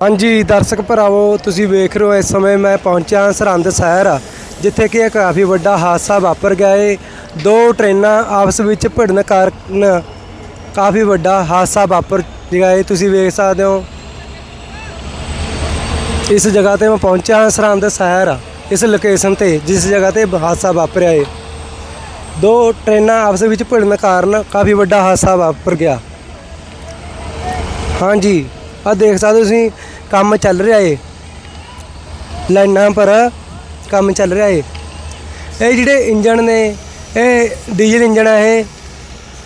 ਹਾਂਜੀ, ਦਰਸ਼ਕ ਭਰਾਵੋ, ਤੁਸੀਂ ਵੇਖ ਰਹੇ ਹੋ ਇਸ ਸਮੇਂ ਮੈਂ ਪਹੁੰਚਿਆ ਸਰਹੰਦ ਸ਼ਹਿਰ, ਜਿੱਥੇ ਕਿ ਇਹ ਕਾਫੀ ਵੱਡਾ ਹਾਦਸਾ ਵਾਪਰ ਗਿਆ ਏ। ਦੋ ਟ੍ਰੇਨਾਂ ਆਪਸ ਵਿੱਚ ਭਿੜਨ ਕਾਰਨ ਕਾਫੀ ਵੱਡਾ ਹਾਦਸਾ ਵਾਪਰ ਗਿਆ ਏ। ਤੁਸੀਂ ਵੇਖ ਸਕਦੇ ਹੋ। ਇਸ ਜਗ੍ਹਾ ਤੇ ਮੈਂ ਪਹੁੰਚਿਆ ਸਰਹੰਦ ਸ਼ਹਿਰ, ਇਸ ਲੋਕੇਸ਼ਨ ਤੇ, ਜਿਸ ਜਗ੍ਹਾ ਤੇ ਹਾਦਸਾ ਵਾਪਰਿਆ ਏ। ਦੋ ਟ੍ਰੇਨਾਂ ਆਪਸ ਵਿੱਚ ਭਿੜਨ ਕਾਰਨ ਕਾਫੀ ਵੱਡਾ ਹਾਦਸਾ ਵਾਪਰ ਗਿਆ। ਹਾਂਜੀ ਆ ਦੇਖ ਸਕਦੇ ਹੋ ਤੁਸੀਂ ਕੰਮ ਚੱਲ ਰਿਹਾ ਏ। ਲਾਈਨਾਂ ਪਰ ਕੰਮ ਚੱਲ ਰਿਹਾ ਏ। ਇਹ ਜਿਹੜੇ ਇੰਜਣ ਨੇ, ਇਹ ਡੀਜ਼ਲ ਇੰਜਣ ਆ ਇਹ,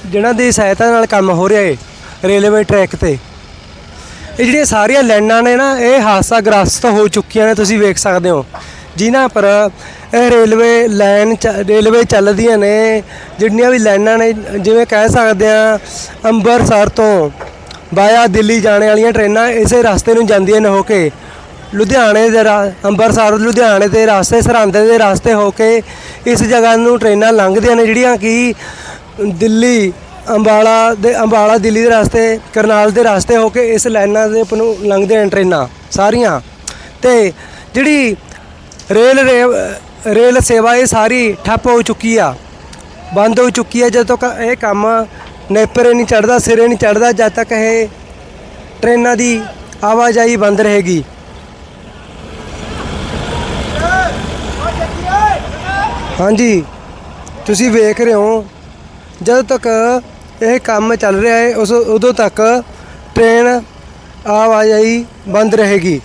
ਜਿਹਨਾਂ ਦੀ ਸਹਾਇਤਾ ਨਾਲ ਕੰਮ ਹੋ ਰਿਹਾ ਏ ਰੇਲਵੇ ਟਰੈਕ ਤੇ। ਇਹ ਜਿਹੜੀਆਂ ਸਾਰੀਆਂ ਲਾਈਨਾਂ ਨੇ ਨਾ, ਇਹ ਹਾਦਸਾ ਗ੍ਰਸਤ ਹੋ ਚੁੱਕੀਆਂ ਨੇ, ਤੁਸੀਂ ਵੇਖ ਸਕਦੇ ਹੋ। ਜਿਨ੍ਹਾਂ ਪਰ ਇਹ ਰੇਲਵੇ ਲਾਈਨ ਚ- ਰੇਲਵੇ ਚੱਲਦੀਆਂ ਨੇ, ਜਿੰਨੀਆਂ ਵੀ ਲਾਈਨਾਂ ਨੇ, ਜਿਵੇਂ ਕਹਿ ਸਕਦੇ ਆ ਅੰਮ੍ਰਿਤਸਰ ਤੋਂ ਬਾਇਆ ਦਿੱਲੀ ਜਾਣੇ ਵਾਲੀਆਂ ਟ੍ਰੇਨਾਂ ਇਸੇ ਰਸਤੇ ਨੂੰ ਜਾਂਦੀਆਂ ਨੇ ਹੋ ਕੇ। ਲੁਧਿਆਣੇ ਦੇ ਰਾ- ਅੰਮ੍ਰਿਤਸਰ ਲੁਧਿਆਣੇ ਦੇ ਰਸਤੇ, ਸਰਹੰਦ ਦੇ ਰਸਤੇ ਹੋ ਕੇ ਇਸ ਜਗ੍ਹਾ ਨੂੰ ਟ੍ਰੇਨਾਂ ਲੰਘਦੀਆਂ ਨੇ, ਜਿਹੜੀਆਂ ਕਿ ਦਿੱਲੀ, ਅੰਬਾਲਾ ਦੇ, ਅੰਬਾਲਾ ਦਿੱਲੀ ਦੇ ਰਸਤੇ, ਕਰਨਾਲ ਦੇ ਰਸਤੇ ਹੋ ਕੇ ਇਸ ਲਾਈਨਾਂ ਦੇ ਉੱਪਰ ਨੂੰ ਲੰਘਦੀਆਂ ਨੇ ਟ੍ਰੇਨਾਂ ਸਾਰੀਆਂ। ਤੇ ਜਿਹੜੀ ਰੇਲ ਰੇ- ਰੇਲ ਸੇਵਾ ਇਹ ਸਾਰੀ ਠੱਪ ਹੋ ਚੁੱਕੀ ਆ, ਬੰਦ ਹੋ ਚੁੱਕੀ ਹੈ ਜਦੋਂ ਤੱਕ ਇਹ ਕੰਮ ਨੇਪਰੇ ਨਹੀਂ ਚੜਦਾ, ਸਿਰੇ ਨਹੀਂ ਚੜਦਾ, ਜਦ ਤੱਕ ਇਹ ਟ੍ਰੇਨਾਂ ਦੀ ਆਵਾਜਾਈ ਬੰਦ ਰਹੇਗੀ। ਹਾਂਜੀ, ਤੁਸੀਂ ਵੇਖ ਰਹੇ ਹੋ, ਜਦੋਂ ਤੱਕ ਇਹ ਕੰਮ ਚੱਲ ਰਿਹਾ ਹੈ, ਉਸ ਉਦੋਂ ਤੱਕ ਟ੍ਰੇਨ ਆਵਾਜਾਈ ਬੰਦ ਰਹੇਗੀ।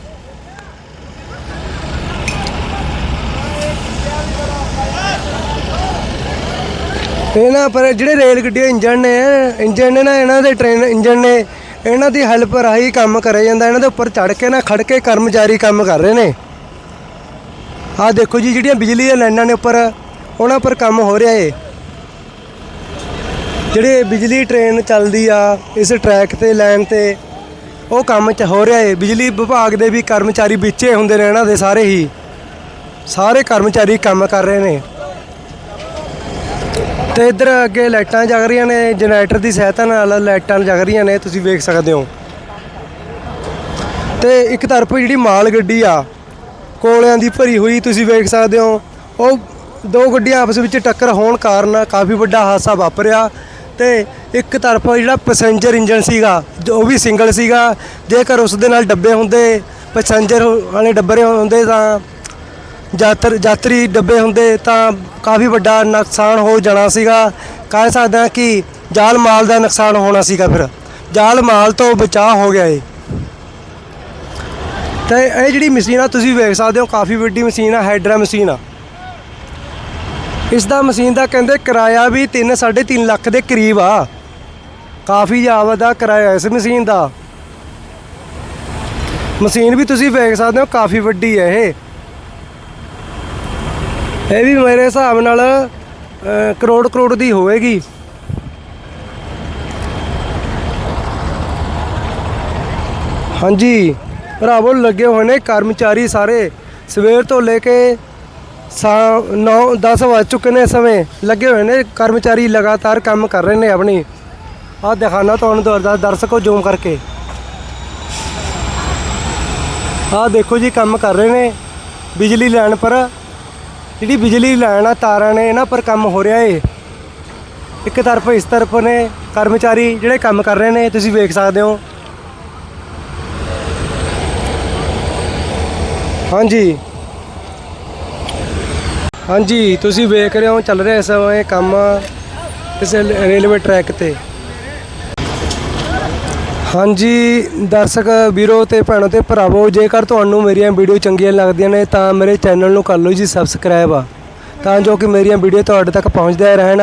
ਇਹਨਾਂ ਪਰ ਜਿਹੜੇ ਰੇਲ ਗੱਡੀ ਦੇ ਇੰਜਣ ਨੇ ਇੰਜਣ ਨੇ ਨਾ ਇਹਨਾਂ ਦੇ ਟ੍ਰੇਨ ਇੰਜਣ ਨੇ, ਇਹਨਾਂ ਦੀ ਹੈਲਪ ਰਾਹੀਂ ਕੰਮ ਕਰਿਆ ਜਾਂਦਾ, ਇਹਨਾਂ ਦੇ ਉੱਪਰ ਚੜ ਕੇ ਨਾ ਖੜ ਕੇ ਕਰਮਚਾਰੀ ਕੰਮ ਕਰ ਰਹੇ ਨੇ। ਆਹ ਦੇਖੋ ਜੀ, ਜਿਹੜੀਆਂ ਬਿਜਲੀ ਦੀਆਂ ਲਾਈਨਾਂ ਨੇ ਉੱਪਰ, ਉਹਨਾਂ ਉੱਪਰ ਕੰਮ ਹੋ ਰਿਹਾ ਏ। ਜਿਹੜੇ ਬਿਜਲੀ ਟ੍ਰੇਨ ਚੱਲਦੀ ਆ, ਇਸ ਟਰੈਕ ਤੇ ਲਾਈਨ ਤੇ, ਉਹ ਕੰਮ ਚ ਹੋ ਰਿਹਾ ਏ। ਬਿਜਲੀ ਵਿਭਾਗ ਦੇ ਵੀ ਕਰਮਚਾਰੀ ਵਿੱਚੇ ਹੁੰਦੇ ਨੇ ਇਹਨਾਂ ਦੇ ਸਾਰੇ ਹੀ। ਸਾਰੇ ਕਰਮਚਾਰੀ ਕੰਮ ਕਰ ਰਹੇ ਨੇ। ਤੇ ਇੱਧਰ ਅੱਗੇ ਲਾਈਟਾਂ ਜਗ ਰਹੀਆਂ ਨੇ, ਜਨਰੇਟਰ ਦੀ ਸਹਾਇਤਾ ਨਾਲ ਲਾਈਟਾਂ ਜਗ ਰਹੀਆਂ ਨੇ, ਤੁਸੀਂ ਵੇਖ ਸਕਦੇ ਹੋ। ਤੇ ਇੱਕ ਤਰਫ ਜਿਹੜੀ ਮਾਲ ਗੱਡੀ ਆ, ਕੋਲਿਆਂ ਦੀ ਭਰੀ ਹੋਈ, ਤੁਸੀਂ ਵੇਖ ਸਕਦੇ ਹੋ। ਉਹ ਦੋ ਗੱਡੀਆਂ ਆਪਸ ਵਿੱਚ ਟੱਕਰ ਹੋਣ ਕਾਰਨ ਕਾਫੀ ਵੱਡਾ ਹਾਦਸਾ ਵਾਪਰਿਆ ਤੇ ਇੱਕ ਤਰਫ ਜਿਹੜਾ ਪੈਸੇਂਜਰ ਇੰਜਨ ਸੀਗਾ, ਉਹ ਵੀ ਸਿੰਗਲ ਸੀਗਾ। ਜੇਕਰ ਉਸ ਦੇ ਨਾਲ ਡੱਬੇ ਹੁੰਦੇ ਪੈਸੇਂਜਰ ਵਾਲੇ ਡੱਬੇ ਹੁੰਦੇ ਤਾਂ ਯਾਤਰ ਯਾਤਰੀ ਡੱਬੇ ਹੁੰਦੇ ਤਾਂ ਕਾਫੀ ਵੱਡਾ ਨੁਕਸਾਨ ਹੋ ਜਾਣਾ ਸੀਗਾ। ਕਹਿ ਸਕਦਾ ਕਿ ਜਾਲ ਮਾਲ ਦਾ ਨੁਕਸਾਨ ਹੋਣਾ ਸੀਗਾ ਫਿਰ। ਜਾਲ ਮਾਲ ਤੋਂ ਬਚਾਅ ਹੋ ਗਿਆ ਏ। ਤੇ ਇਹ ਜਿਹੜੀ ਮਸ਼ੀਨ ਆ, ਤੁਸੀਂ ਵੇਖ ਸਕਦੇ ਹੋ, ਕਾਫੀ ਵੱਡੀ ਮਸ਼ੀਨ ਆ ਹਾਈਡਰਾ ਮਸ਼ੀਨ ਆ। ਇਸ ਦਾ ਮਸ਼ੀਨ ਦਾ ਕਹਿੰਦੇ ਕਿਰਾਇਆ ਵੀ 3 3.5 ਲੱਖ ਦੇ ਕਰੀਬ ਆ। ਕਾਫੀ ਜ਼ਿਆਦਾ ਦਾ ਕਿਰਾਇਆ ਇਸ ਮਸ਼ੀਨ ਦਾ। ਮਸ਼ੀਨ ਵੀ ਤੁਸੀਂ ਵੇਖ ਸਕਦੇ ਹੋ, ਕਾਫੀ ਵੱਡੀ ਹੈ ਇਹ। ਇਹ ਵੀ ਮੇਰੇ ਹਿਸਾਬ ਨਾਲ ਕਰੋੜ ਕਰੋੜ ਦੀ ਹੋਵੇਗੀ। ਹਾਂਜੀ, ਭਰਾਵੋ, ਲੱਗੇ ਹੋਏ ਨੇ ਕਰਮਚਾਰੀ ਸਾਰੇ। ਸਵੇਰ ਤੋਂ ਲੈ ਕੇ ਸਾ 9 10 ਵੱਜ ਚੁੱਕੇ ਨੇ ਸਮੇਂ। ਲੱਗੇ ਹੋਏ ਨੇ ਕਰਮਚਾਰੀ ਲਗਾਤਾਰ ਕੰਮ ਕਰ ਰਹੇ ਨੇ ਆਪਣੀ। ਆਹ ਦਿਖਾਣਾ ਤੁਹਾਨੂੰ ਦਰ- ਦਰਸ਼ਕੋ ਜ਼ੂਮ ਕਰਕੇ। ਆਹ ਦੇਖੋ ਜੀ, ਕੰਮ ਕਰ ਰਹੇ ਨੇ। ਬਿਜਲੀ ਲੈਣ ਪਰ ਜਿਹੜੀ ਬਿਜਲੀ ਲਾਈਨ ਆ, ਤਾਰਾਂ ਨੇ ਇਹਨਾਂ ਪਰ ਕੰਮ ਹੋ ਰਿਹਾ ਏ। ਇੱਕ ਤਰਫ ਇਸ ਤਰਫ ਨੇ ਕਰਮਚਾਰੀ ਜਿਹੜੇ ਕੰਮ ਕਰ ਰਹੇ ਨੇ, ਤੁਸੀਂ ਵੇਖ ਸਕਦੇ ਹੋ। ਹਾਂਜੀ। ਹਾਂਜੀ, ਤੁਸੀਂ ਵੇਖ ਰਹੇ ਹੋ, ਚੱਲ ਰਿਹਾ ਇਸ ਸਮੇਂ ਕੰਮ ਇਸ ਰੇਲਵੇ ਟਰੈਕ ਤੇ। ਹਾਂਜੀ, ਦਰਸ਼ਕ ਵੀਰੋ ਤੇ ਭੈਣੋ ਤੇ ਭਰਾਵੋ, ਜੇਕਰ ਤੁਹਾਨੂੰ ਮੇਰੀਆਂ ਵੀਡੀਓ ਚੰਗੀਆਂ ਲੱਗਦੀਆਂ ਨੇ ਤਾਂ ਮੇਰੇ ਚੈਨਲ ਨੂੰ ਕਰ ਲਓ ਜੀ ਸਬਸਕ੍ਰਾਈਬ ਆ ਤਾਂ ਜੋ ਕਿ ਮੇਰੀਆਂ ਵੀਡੀਓ ਤੁਹਾਡੇ ਤੱਕ ਪਹੁੰਚਦੀਆਂ ਰਹਿਣ।